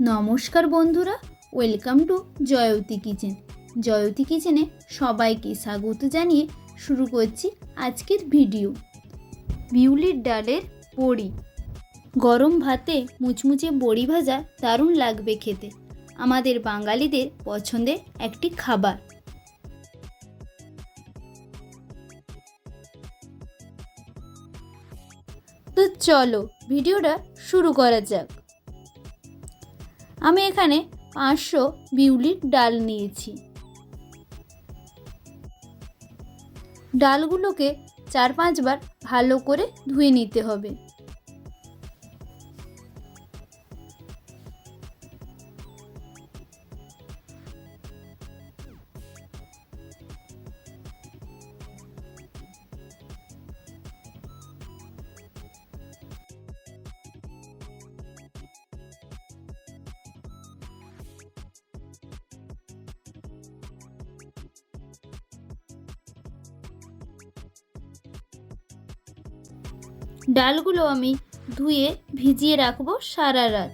নমস্কার বন্ধুরা welcome to Joyoti kitchen Joyoti কিচেনে সবাইকে স্বাগত জানিয়ে শুরু করছি আজকের ভিডিও বিউলির ডালের বড়ি। গরম ভাতে মুচমুচে বড়ি ভাজা দারুণ লাগবে খেতে। আমাদের বাঙালিদের পছন্দের একটি খাবার। তো চলো ভিডিওটা শুরু করা যাক। আমি এখানে পাঁচশো বিউলির ডাল নিয়েছি। ডালগুলোকে চার পাঁচবার ভালো করে ধুয়ে নিতে হবে। ডালগুলো আমি ধুয়ে ভিজিয়ে রাখব সারা রাত।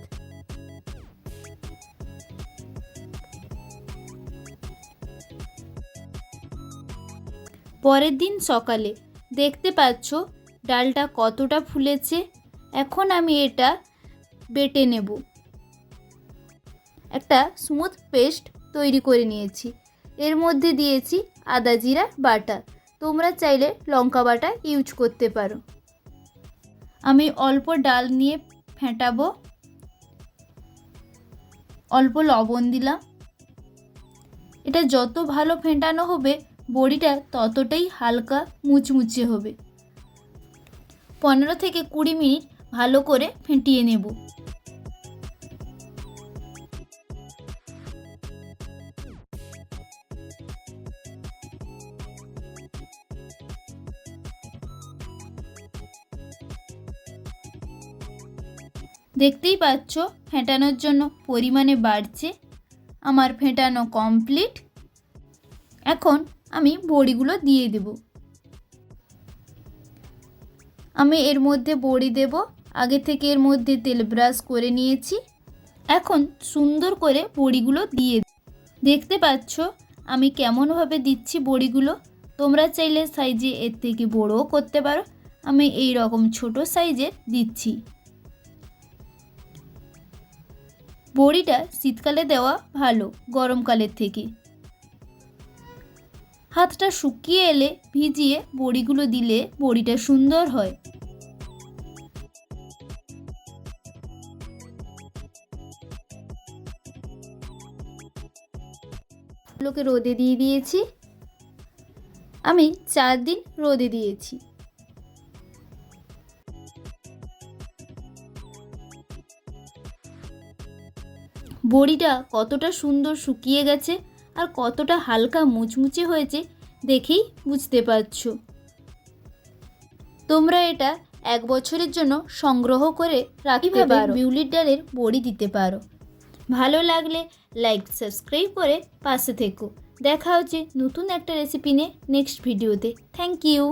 পরের দিন সকালে দেখতে পাচ্ছ ডালটা কতটা ফুলেছে। এখন আমি এটা বেটে নেব। একটা স্মুথ পেস্ট তৈরি করে নিয়েছি। এর মধ্যে দিয়েছি আদা জিরা বাটা। তোমরা চাইলে লঙ্কা বাটা ইউজ করতে পারো। আমি অল্প ডাল নিয়ে ফেটাবো। অল্প লবণ দিলাম। এটা যত ভালো ফেটানো হবে, বড়িটা ততটাই হালকা মুচমুচে হবে। পনেরো থেকে কুড়ি মিনিট ভালো করে ফেটিয়ে নেব। দেখতেই পাচ্ছ ফেটানোর জন্য পরিমাণে বাড়ছে। আমার ফেটানো কমপ্লিট এখন আমি বড়িগুলো দিয়ে দেব। আমি এর মধ্যে বড়ি দেব। আগে থেকে এর মধ্যে তেল ব্রাশ করে নিয়েছি। এখন সুন্দর করে বড়িগুলো দিয়ে দেখতে পাচ্ছ আমি কেমনভাবে দিচ্ছি বড়িগুলো। তোমরা চাইলে সাইজে এর থেকে বড়ও করতে পারো। আমি এই রকম ছোট সাইজের দিচ্ছি। বড়িটা শীতকালে দেওয়া ভালো, গরমকালের থেকে। হাতটা শুকিয়ে এলে ভিজিয়ে বড়িগুলো দিলে বড়িটা সুন্দর হয়। লোকে রোদে দিয়ে দিয়েছি। আমি চার দিন রোদে দিয়েছি। বড়িটা কতটা সুন্দর শুকিয়ে গেছে আর কতটা হালকা মুচমুচে হয়েছে দেখেই বুঝতে পারছ। তোমরা এটা এক বছরের জন্য সংগ্রহ করে রাখতে পারো। বিউলির ডালের বড়ি দিতে পারো। ভালো লাগলে লাইক সাবস্ক্রাইব করে পাশে থেকো। দেখা হচ্ছে নতুন একটা রেসিপি নিয়ে নেক্সট ভিডিওতে থ্যাংক ইউ